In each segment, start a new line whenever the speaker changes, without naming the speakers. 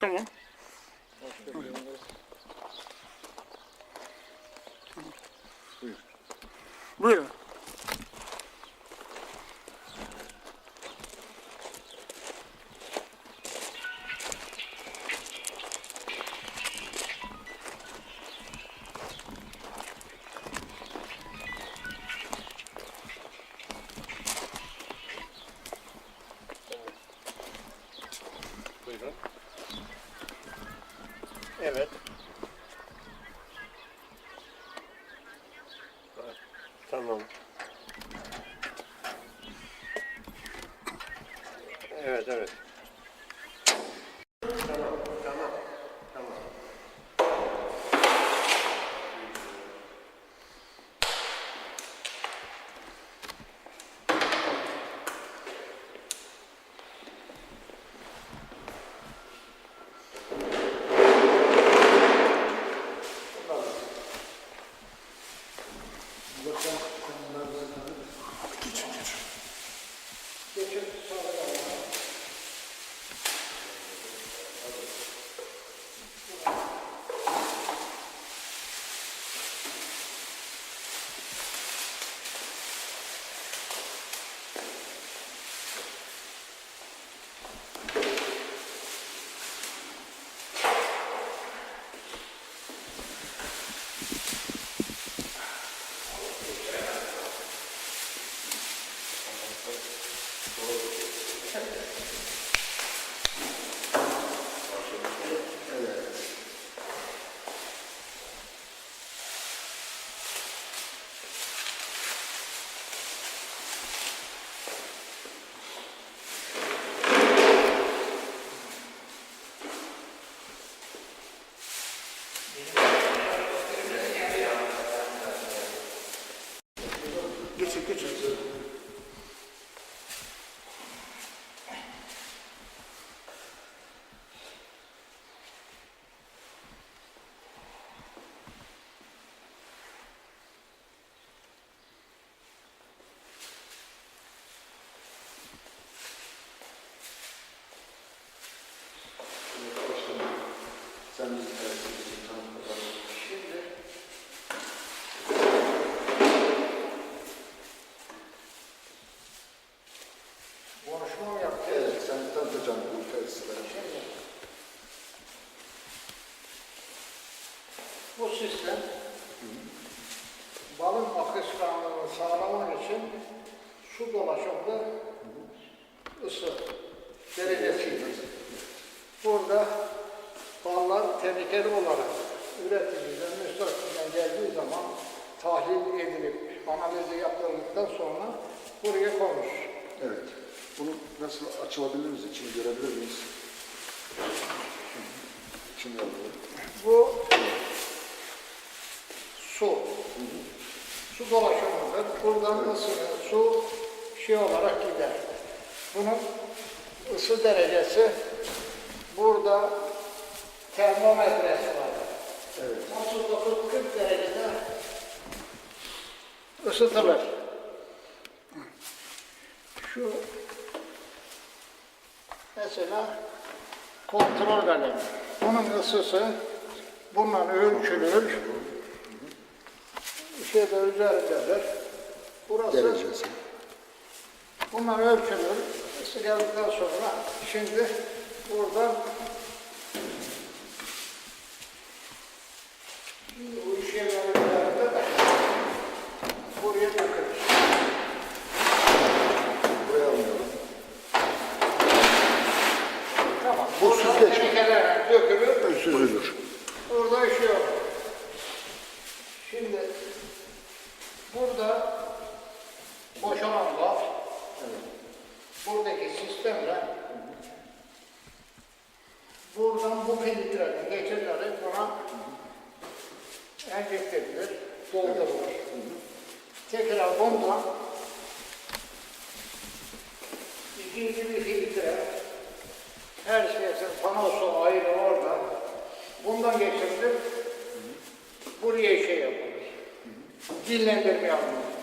Tamam.
Buyur.
Buyurun.
Buyurun. Açılabilir miyiz? İçini görebilir miyiz? İçini alalım.
Bu su. Su dolaşımıdır. Buradan ısı, su şey olarak gider. Bunun ısı derecesi burada termometresi var.
Evet.
39-40 derecede ısıtılır. Şu mesela kontrol kalemi. Bunun ısısı bununla ölçülür. Şeyde üzerindedir. Burası
Derecesi.
bunlar ölçülür. Isı geldikten sonra şimdi buradan şimdi bu iş yerleri üzerinde de buraya dökülür.
Buraya almıyorum.
Tamam.
Bu
Buradan
süzgeç.
tenikelerle dökülür.
Süzülür.
Burada işi yok. Şimdi burada boşalan laf buradaki sistemle buradan bu filtreden geçirilerek buna enjekte edilir, doldurulur. Tekrar bundan ikinci bir filtre her şeysin panosu ayrı orada. Bundan geçirilir. Buraya şey yapılır. Dinlendirme yapılır.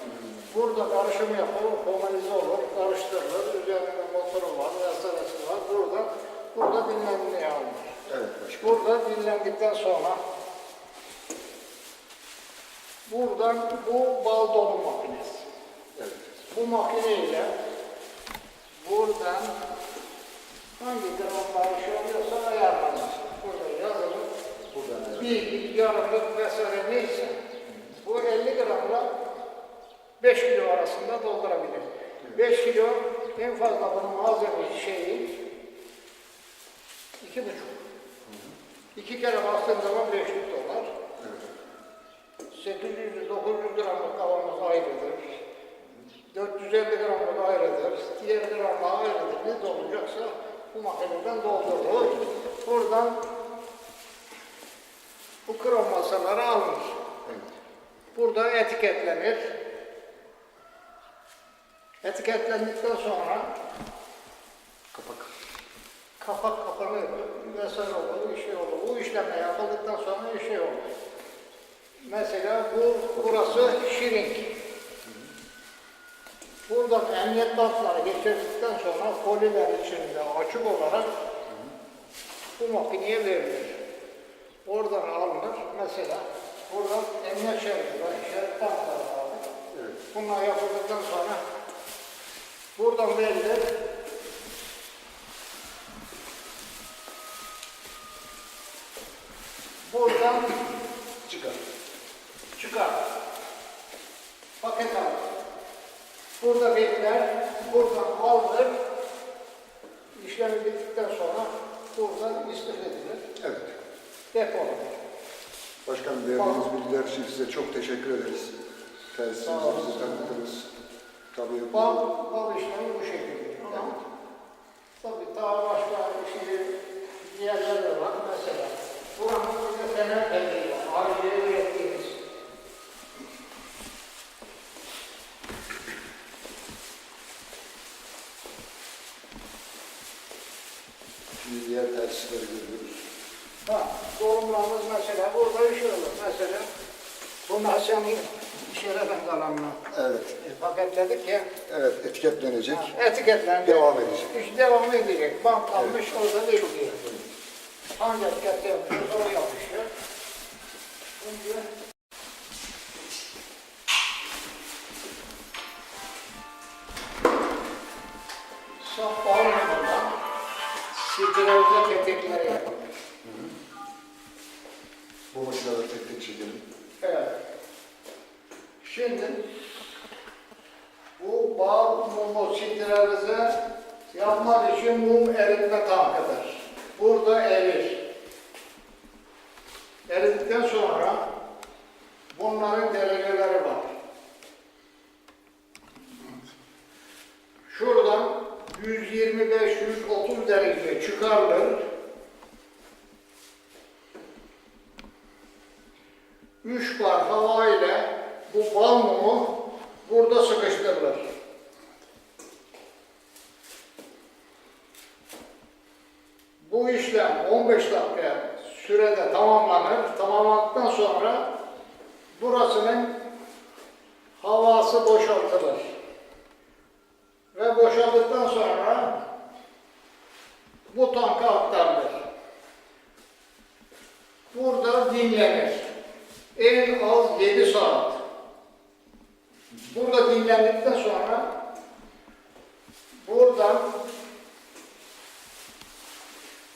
Burada karışım yapılır, homolize olur, karıştırılır. Üzerinde motoru var, vesairesi var. Burada, burada dinlenmeye alınır. Burada dinlendikten sonra buradan bu bal dolum makinesi.
Evet.
Bu makineyle buradan hangi şey oluyorsa ayarlanır. Burada yazılır.
Buradan evet.
Bir yarımlık vesaire neyse bu 50 gramla 5 kilo arasında doldurabilir. 5 kilo en fazla bunun malzeme şeyi iki buçuk. İki kere bastığın zaman 500 dolar. 800 900 gramlık kavanoz ayrıdır. 450 gramlık ayrıdır. Diğer gramlar ayrıdır. Ne dolacaksa bu makineden doldurulur. Buradan bu krom masaları alınır.
Evet.
Burada etiketlenir. Etiketlendikten sonra
Kapak.
kapak kapanır vesaire olur, bir şey olur. Bu işlemle yapıldıktan sonra bir şey olur. Mesela bu, burası şirink. Buradan emniyet bantları geçirdikten sonra koliler içinde açık olarak bu makineye verilir. Oradan alınır. Mesela buradan emniyet şeridi var, şerit bantları.
Evet.
Bunlar yapıldıktan sonra buradan verilir. Buradan
Çıkar.
çıkar. Paket alır. Burada bekler, buradan alınır. İşlemi bittikten sonra buradan istif edilir.
Evet.
Depolanır.
Başkanım verdiğiniz bilgiler için size çok teşekkür ederiz. Tesisimizi bize tanıttınız. Tabii
Bal, bal işlemi bu şekilde. Ama tabii daha başka şey, diğerleri de var. Mesela buranın bir de fener telleri var. Aileye ürettiğimiz.
şimdi diğer tesisleri görüyoruz.
Ha, doğumlarımız mesela burada bir şey olur. Mesela bu Hasan'ın şerefen kalanını
Evet.
e, ya.
Evet etiketlenecek.
Etiketlendi.
Devam edecek.
İş devam edecek. Bantlanmış orada değil diyor. Hangi etiket yapmış o yapışıyor. Sildiremize yapmak için mum eritme tankıdır. Burada erir. Eridikten sonra bunların dereceleri var. Şuradan 125-130 derece çıkarılır. Üç bar hava ile bu bal mumu burada sıkıştırılır. Bu işlem 15 dakika sürede tamamlanır. Tamamlandıktan sonra burasının havası boşaltılır. Ve boşaldıktan sonra bu tanka aktarılır. Burada dinlenir. En az 7 saat. Burada dinlendikten sonra buradan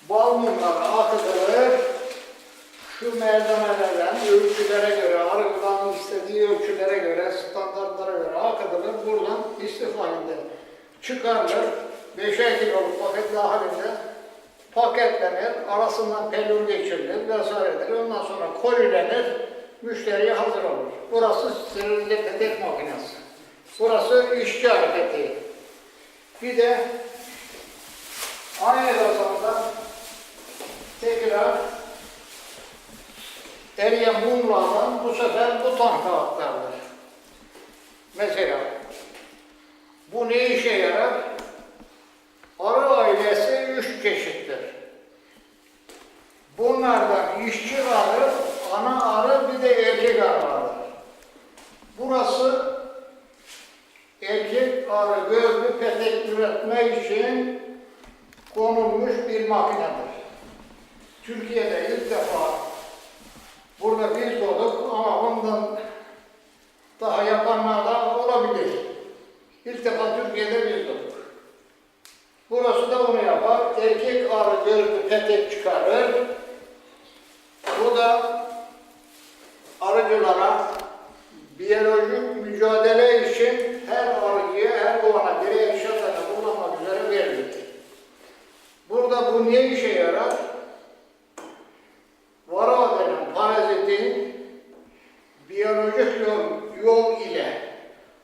bal mumları akıtılır. Şu merdanelerden ölçülere göre, arıların istediği ölçülere göre, standartlara göre akıtılır. Buradan istif halinde çıkarılır. Beşer kiloluk paketler halinde paketlenir, arasından pelur geçirilir vesaire edilir. Ondan sonra kolilenir, müşteriye hazır olur. Burası sterilize petek makinesi. Burası işçi hareketi. Bir de aynı zamanda tekrar eriyen mumlardan bu sefer bu tanka aktarılır. Mesela bu ne işe yarar? Arı ailesi üç çeşittir. Bunlardan işçi arı, ana arı bir de erkek arı vardır. Burası erkek arı gözlü petek üretmek için konulmuş bir makinedir. Türkiye'de ilk defa burada biz doğduk ama ondan daha yapanlar da olabilir. İlk defa Türkiye'de biz doğduk. Burası da onu yapar. Erkek arı gözlü petek çıkarır. Bu da arıcılara biyolojik mücadele için her arıcıya, her kovana birer ikişer tane kullanmak üzere verilir. Burada bu ne işe yarar? Varroa denen parazitin biyolojik yol, yol ile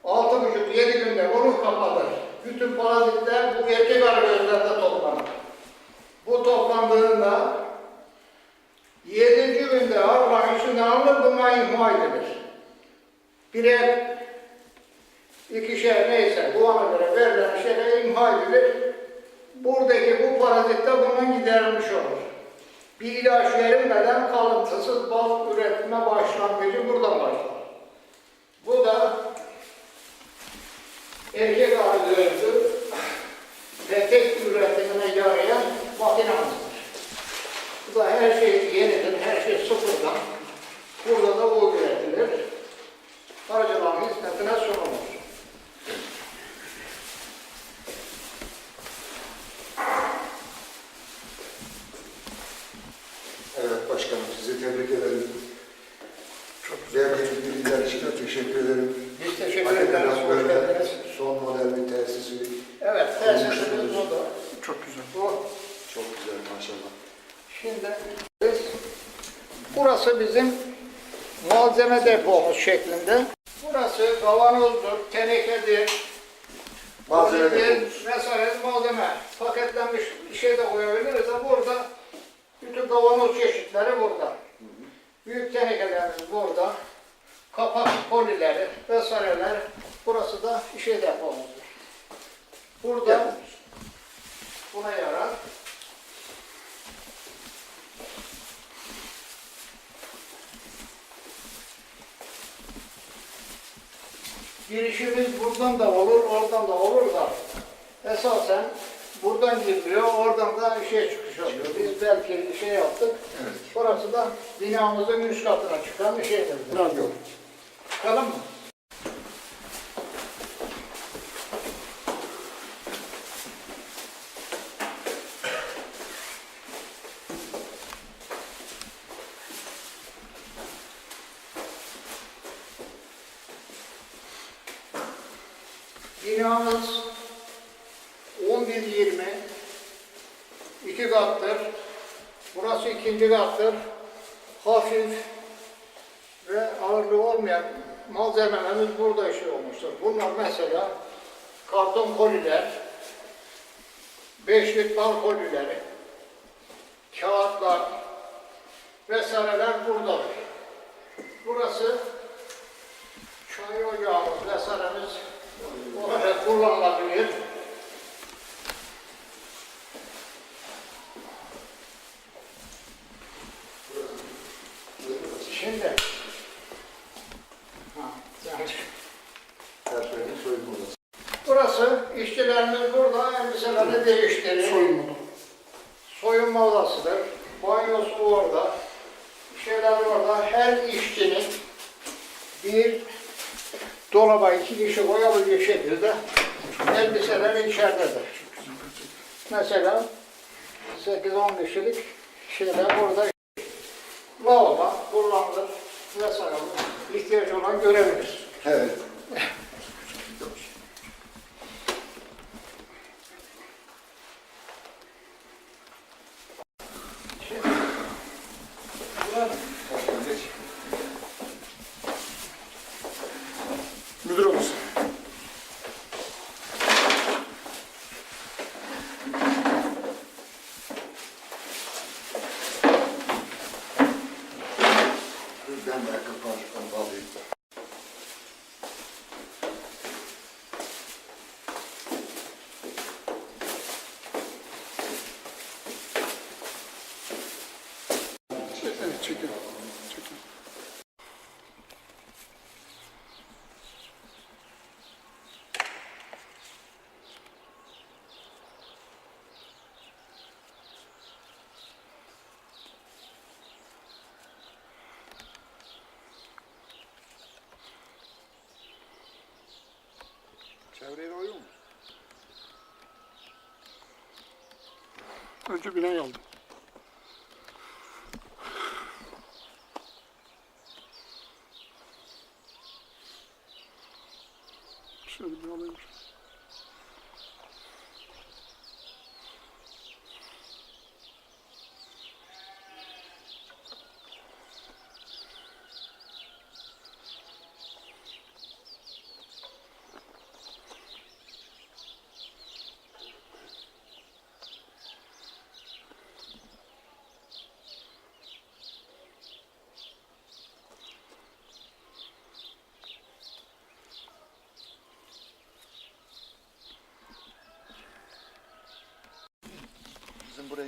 altı buçuk yedi günde bunu kapatır. Bütün parazitler bu erkek arı gözlerde toplanır. Bu toplandığında yedinci günde arıların içinden alınır bunlar imha edilir. Birer ikişer neyse bu ana göre verilen şeyler imha edilir. Buradaki bu parazit de bunun giderilmiş olur. Bir ilaç verilmeden kalıntısız bal üretme başlangıcı buradan başlar. Bu da erkek arı gözü petek üretimine yarayan makinamızdır. Bu da her şey yenidir, her şey sıfırdan. Burada da bu üretilir. Arıcıların hizmetine sunulur.
Evet başkanım sizi tebrik ederim. Çok verdiğiniz bilgiler için de teşekkür ederim.
Biz teşekkür
Hakikaten
ederiz. Hoş
böyle
geldiniz.
son model bir tesisi
Evet, tesisimiz bu da.
çok güzel.
Bu.
Çok güzel maşallah.
Şimdi biz, burası bizim malzeme depomuz şeklinde. Burası kavanozdur, tenekedir.
Malzeme depomuz.
Vesaire malzeme. Paketlenmiş bir şey de koyabiliriz ama burada bütün kavanoz çeşitleri burada. Büyük tenekelerimiz burada. Kapak polileri vesaireler. Burası da şey depomuzdur. Burada buna yarar. Girişimiz buradan da olur, oradan da olur da esasen buradan giriliyor, oradan da şey çıkış oluyor. Biz belki bir şey yaptık.
Evet.
Burası da binamızın üst katına çıkan bir şeydir. Çıkalım mı? Olmuştur. Bunlar mesela karton koliler, beşlik bal kolileri, kağıtlar vesaireler buradadır. Burası çay ocağımız vesairemiz olarak kullanılabilir. Şimdi ha, yani
Personelin soyunma odası.
Burası işçilerimiz burada elbiselerini değiştirir. Soyunma Soyunma odasıdır. Banyosu orada. Şeyler orada. Her işçinin bir dolaba iki kişi koyabileceği şekilde elbiseler içeridedir. Mesela 8-10 kişilik şeyler burada lavabo kullanılır vesaire ihtiyaç olan görebilir.
Evet. Da uyuyor mu?
Önce binayı aldım.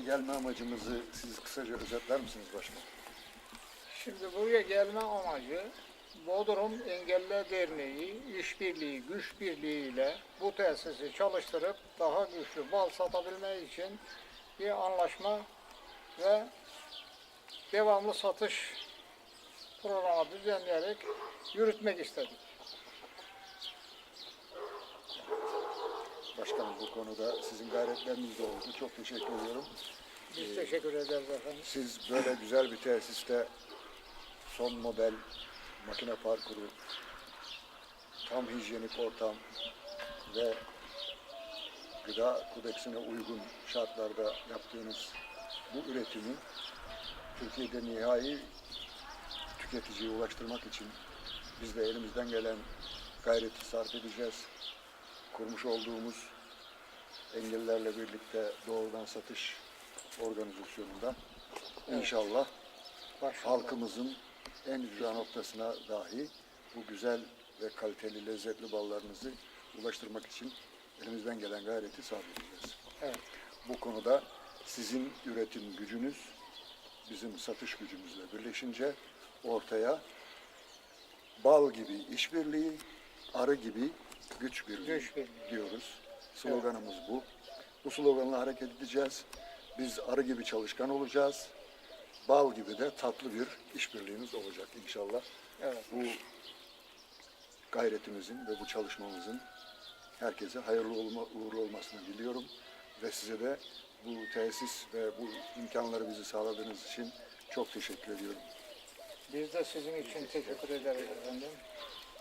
Gelme amacımızı siz kısaca özetler misiniz başkanım?
Şimdi buraya gelme amacı Bodrum Engelliler Derneği işbirliği, güç birliği ile bu tesisi çalıştırıp daha güçlü bal satabilmek için bir anlaşma ve devamlı satış programı düzenleyerek yürütmek istedik.
Başkanım bu konuda sizin gayretleriniz de oldu. Çok teşekkür ediyorum.
Biz teşekkür ederiz efendim.
Siz böyle güzel bir tesiste son model makine parkuru, tam hijyenik ortam ve gıda kodeksine uygun şartlarda yaptığınız bu üretimi Türkiye'de nihai tüketiciye ulaştırmak için biz de elimizden gelen gayreti sarf edeceğiz. Kurmuş olduğumuz engellilerle birlikte doğrudan satış organizasyonunda inşallah
Başka
halkımızın en ücra noktasına dahi bu güzel ve kaliteli, lezzetli ballarınızı ulaştırmak için elimizden gelen gayreti sarf edeceğiz.
Evet.
Bu konuda sizin üretim gücünüz bizim satış gücümüzle birleşince ortaya bal gibi işbirliği, arı gibi güç birliği,
Güç birliği.
diyoruz. Sloganımız bu. Bu sloganla hareket edeceğiz. Biz arı gibi çalışkan olacağız. Bal gibi de tatlı bir işbirliğimiz olacak inşallah.
Evet.
Bu gayretimizin ve bu çalışmamızın herkese hayırlı olma, uğurlu olmasını diliyorum. Ve size de bu tesis ve bu imkanları bizi sağladığınız için çok teşekkür ediyorum.
Biz de sizin için teşekkür ederiz efendim.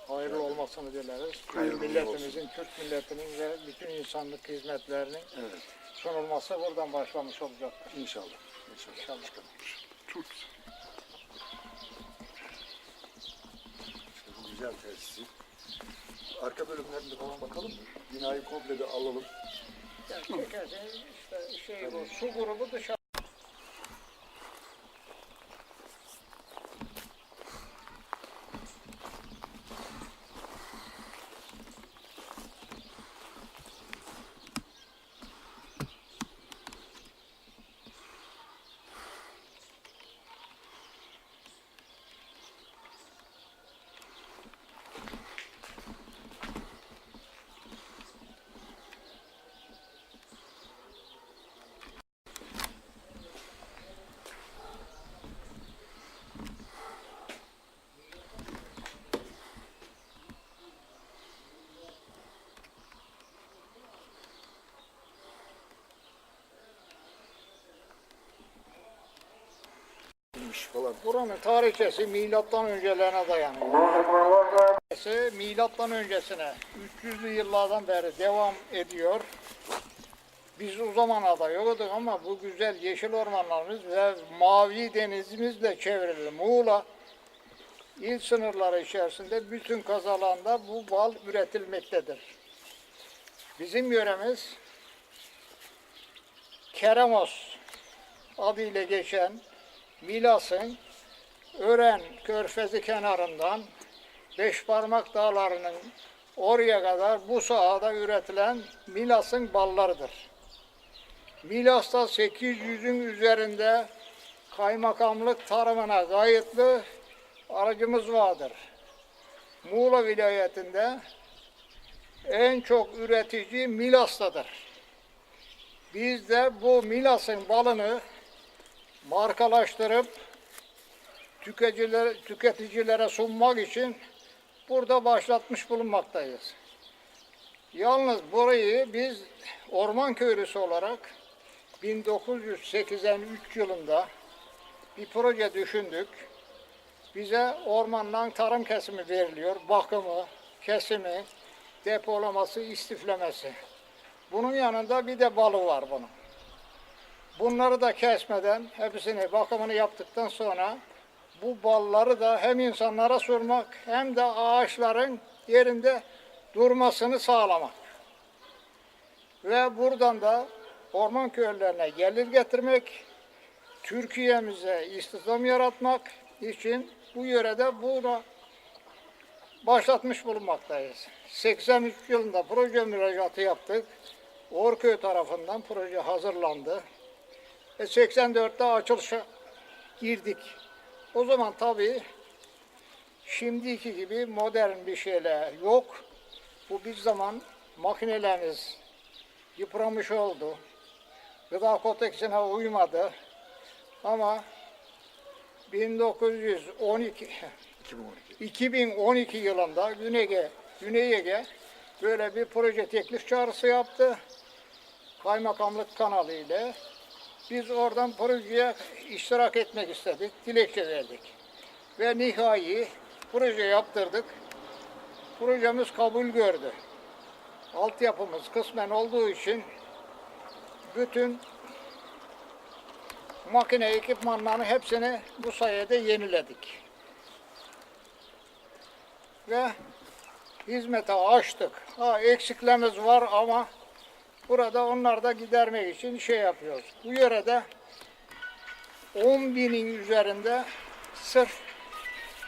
Hayırlı olmasını dileriz.
Hayırlı
milletimizin, Türk milletinin ve bütün insanlık hizmetlerinin
Evet,
sunulması buradan başlamış olacaktır.
inşallah. İnşallah.
İnşallah.
başkanım.
Çok güzel.
İşte bu güzel tesisi. Arka bölümlerinde falan bakalım mı? Binayı komple de alalım.
Yani çekersen işte şey bu, su grubu dışarı.
İyiymiş falan.
Buranın tarihçesi milattan öncelerine dayanıyor. Milattan öncesine 300'lü yıllardan beri devam ediyor. Biz o zamana da yoktuk ama bu güzel yeşil ormanlarımız ve mavi denizimizle çevrili Muğla il sınırları içerisinde bütün kazalanda bu bal üretilmektedir. Bizim yöremiz Keremos adıyla geçen Milas'ın Ören Körfezi kenarından Beşparmak Dağları'nın oraya kadar bu sahada üretilen Milas'ın ballarıdır. Milas'ta 800'ün üzerinde kaymakamlık tarımına kayıtlı aracımız vardır. Muğla vilayetinde en çok üretici Milas'tadır. Biz de bu Milas'ın balını markalaştırıp tüketicilere, tüketicilere sunmak için burada başlatmış bulunmaktayız. Yalnız burayı biz orman köylüsü olarak 1983 yılında bir proje düşündük. Bize ormandan tarım kesimi veriliyor. Bakımı, kesimi, depolaması, istiflemesi. Bunun yanında bir de balı var bunun. Bunları da kesmeden hepsini bakımını yaptıktan sonra bu balları da hem insanlara sunmak hem de ağaçların yerinde durmasını sağlamak. Ve buradan da orman köylerine gelir getirmek, Türkiye'mize istihdam yaratmak için bu yörede bunu başlatmış bulunmaktayız. 83 yılında proje müracaatı yaptık. Orköy tarafından proje hazırlandı. E 84'te açılışa girdik. O zaman tabii şimdiki gibi modern bir şeyler yok. Bu bir zaman makinelerimiz yıpramış oldu. Gıda kodeksine uymadı. Ama 1912
2012.
2012 yılında Güney Ege, Güney Ege böyle bir proje teklif çağrısı yaptı. Kaymakamlık kanalı ile. Biz oradan projeye iştirak etmek istedik. Dilekçe verdik. Ve nihai proje yaptırdık. Projemiz kabul gördü. Altyapımız kısmen olduğu için bütün makine ekipmanlarını hepsini bu sayede yeniledik ve hizmete açtık. Ha eksiklerimiz var ama burada onları da gidermek için şey yapıyoruz. Bu yörede 10 binin üzerinde sırf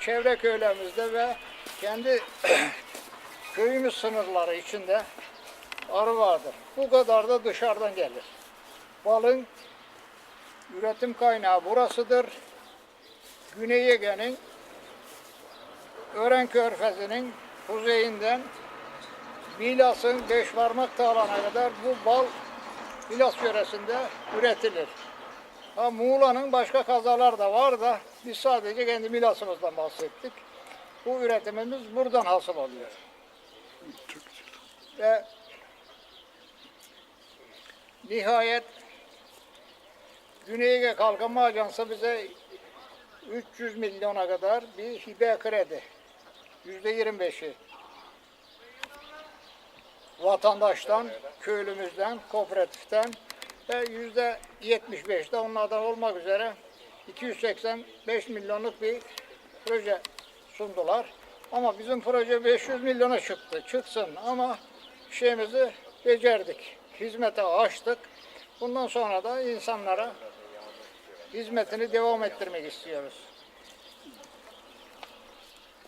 çevre köylerimizde ve kendi köyümüz sınırları içinde arı vardır. Bu kadar da dışarıdan gelir. Balın üretim kaynağı burasıdır. Güney Ege'nin Ören Körfezi'nin kuzeyinden Milas'ın beş parmak tağlana kadar bu bal Milas yöresinde üretilir. Ha, Muğla'nın başka kazalar da var da biz sadece kendi Milas'ımızdan bahsettik. Bu üretimimiz buradan hasıl oluyor. Ve nihayet Güney Ege Kalkınma Ajansı bize 300 milyona kadar bir hibe kredi. Yüzde 25'i vatandaştan, köylümüzden, kooperatiften ve yüzde 75 de onlardan olmak üzere 285 milyonluk bir proje sundular. Ama bizim proje 500 milyona çıktı. Çıksın ama şeyimizi becerdik. Hizmete açtık. Bundan sonra da insanlara hizmetini devam ettirmek istiyoruz.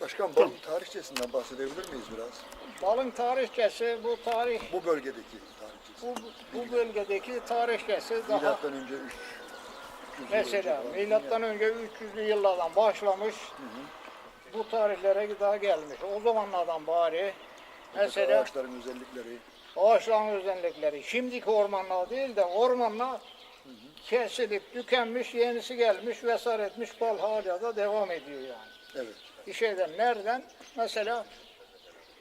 Başkan balın tarihçesinden bahsedebilir miyiz biraz?
Balın tarihçesi bu tarih
Bu bölgedeki tarihçesi.
bu, bu bölgedeki tarihçesi daha
Milattan önce 3
mesela milattan önce 300'lü yıllardan başlamış bu tarihlere daha gelmiş. O zamanlardan bari mesela
ağaçların özellikleri.
ağaçların özellikleri şimdiki ormanlar değil de ormanlar kesilip tükenmiş, yenisi gelmiş, vesar etmiş, bal hala da devam ediyor yani.
Evet.
Bir şeyden nereden? Mesela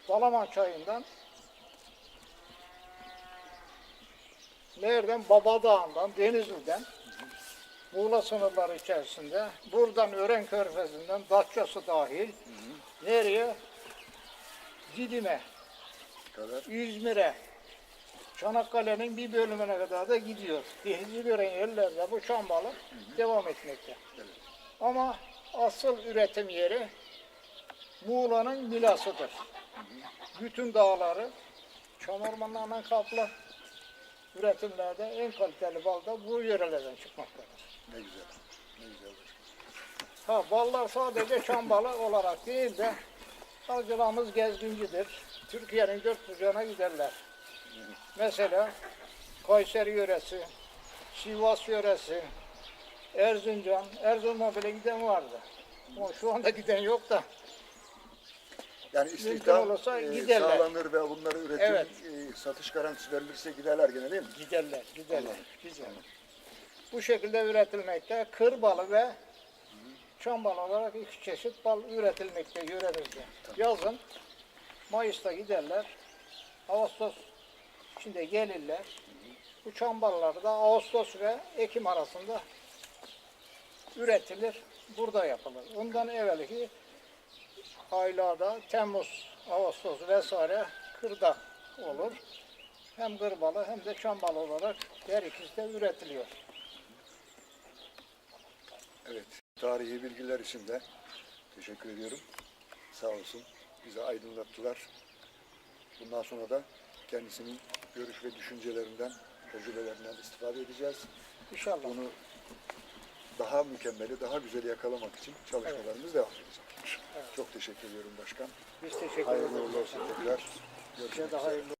Dalaman çayından nereden? Baba Dağı'ndan, Denizli'den Muğla sınırları içerisinde buradan Ören Körfezi'nden Datça'sı dahil nereye? Didim'e,
Kadar.
İzmir'e, Çanakkale'nin bir bölümüne kadar da gidiyor. Denizi gören yerlerde bu çam balı devam etmekte. Ama asıl üretim yeri Muğla'nın Milas'ıdır. Bütün dağları çam ormanlarından kaplı. Üretimlerde en kaliteli bal da bu yörelerden çıkmaktadır.
Ne güzel. Ne güzel.
Ha, ballar sadece çam balı olarak değil de balcılarımız gezgincidir. Türkiye'nin dört bucağına giderler. Mesela Kayseri yöresi, Sivas yöresi, Erzincan, Erzurum'a bile giden vardı. Ama şu anda giden yok da.
Yani istihdam
olursa
e,
giderler.
sağlanır ve bunları üretim,
Evet.
e, satış garantisi verilirse giderler gene değil mi?
Giderler, giderler, giderler. Bu şekilde üretilmekte kır balı ve çam balı olarak iki çeşit bal üretilmekte yöremizde. Yazın Mayıs'ta giderler. Ağustos içinde gelirler. Bu çamballar da Ağustos ve Ekim arasında üretilir. Burada yapılır. Ondan evvelki aylarda Temmuz, Ağustos vesaire kırda olur. Hem kırbalı hem de çambalı olarak her ikisi de üretiliyor.
Evet, tarihi bilgiler için de teşekkür ediyorum. Sağ olsun, bizi aydınlattılar. Bundan sonra da kendisinin görüş ve düşüncelerinden, tecrübelerinden istifade edeceğiz.
İnşallah.
Bunu daha mükemmeli, daha güzel yakalamak için çalışmalarımız devam edecek. Çok teşekkür ediyorum başkan.
Biz teşekkür
Hayırlı
ederiz.
uğurlu olsun tekrar. Görüşmek üzere.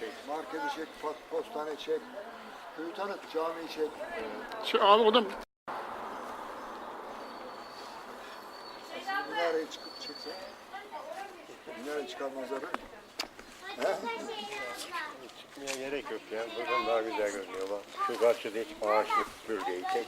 Çek.
marketi çek, postane çek, köyü tanıt, camiyi çek.
Şu abi o da
Minareye çıkıp çekse. Minare çıkarmazları.
çıkmaya gerek yok ya. Buradan daha güzel görünüyor bak. Şu karşıda hiç ağaçlık bölgeyi çek.